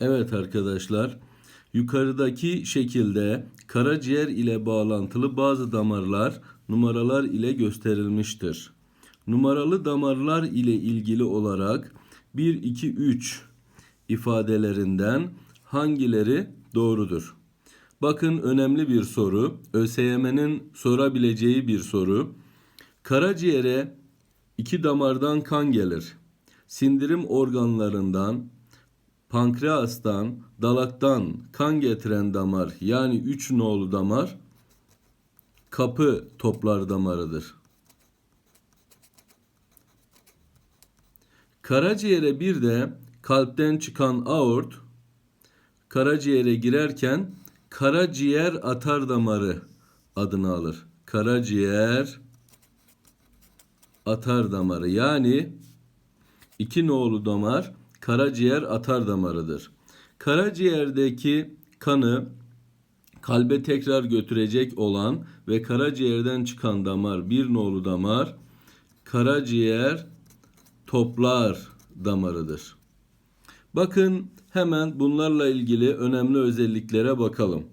Evet arkadaşlar, yukarıdaki şekilde karaciğer ile bağlantılı bazı damarlar numaralar ile gösterilmiştir. Numaralı damarlar ile ilgili olarak 1 2 3 ifadelerinden hangileri doğrudur? Bakın önemli bir soru. ÖSYM'nin sorabileceği bir soru. Karaciğere iki damardan kan gelir. Sindirim organlarından, pankreastan, dalaktan kan getiren damar yani üç nolu damar kapı toplar damarıdır. Karaciğere bir de kalpten çıkan aort karaciğere girerken karaciğer atar damarı adını alır. Karaciğer atar damarı yani iki nolu damar karaciğer atar damarıdır. Karaciğerdeki kanı kalbe tekrar götürecek olan ve karaciğerden çıkan damar bir nolu damar karaciğer toplar damarıdır. Bakın hemen bunlarla ilgili önemli özelliklere bakalım.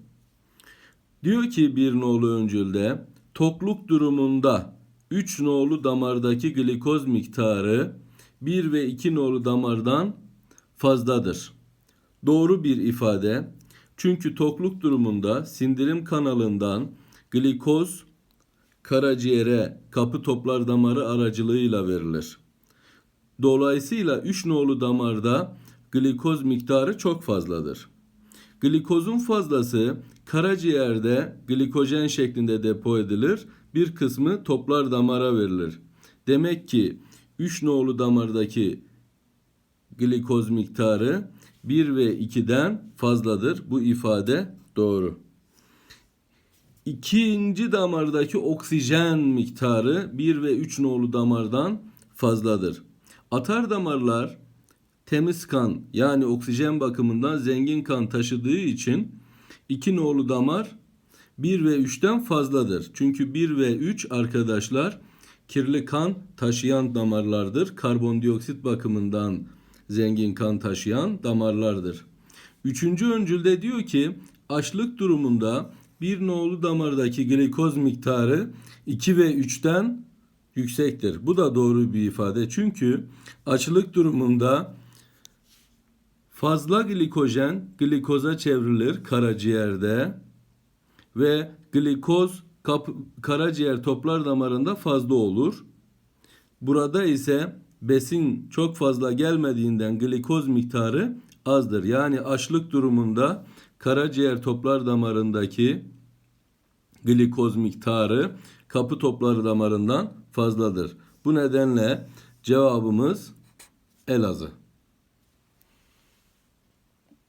Diyor ki bir nolu öncülde tokluk durumunda 3 nolu damardaki glikoz miktarı 1 ve 2 nolu damardan fazladır. Doğru bir ifade. Çünkü tokluk durumunda sindirim kanalından glikoz karaciğere kapı toplar damarı aracılığıyla verilir. Dolayısıyla 3 nolu damarda glikoz miktarı çok fazladır. Glikozun fazlası karaciğerde glikojen şeklinde depo edilir. Bir kısmı toplar damara verilir. Demek ki 3 nolu damardaki glikoz miktarı 1 ve 2'den fazladır. Bu ifade doğru. İkinci damardaki oksijen miktarı 1 ve 3 nolu damardan fazladır. Atar damarlar temiz kan yani oksijen bakımından zengin kan taşıdığı için 2 nolu damar 1 ve 3'ten fazladır. Çünkü 1 ve 3 arkadaşlar kirli kan taşıyan damarlardır. Karbondioksit bakımından zengin kan taşıyan damarlardır. Üçüncü öncülde diyor ki açlık durumunda bir nolu damardaki glikoz miktarı 2 ve 3'ten yüksektir. Bu da doğru bir ifade. Çünkü açlık durumunda fazla glikojen glikoza çevrilir karaciğerde ve glikoz kap, karaciğer toplar damarında fazla olur. Burada ise besin çok fazla gelmediğinden glikoz miktarı azdır. Yani açlık durumunda karaciğer toplar damarındaki glikoz miktarı kapı topları damarından fazladır. Bu nedenle cevabımız Elazığ.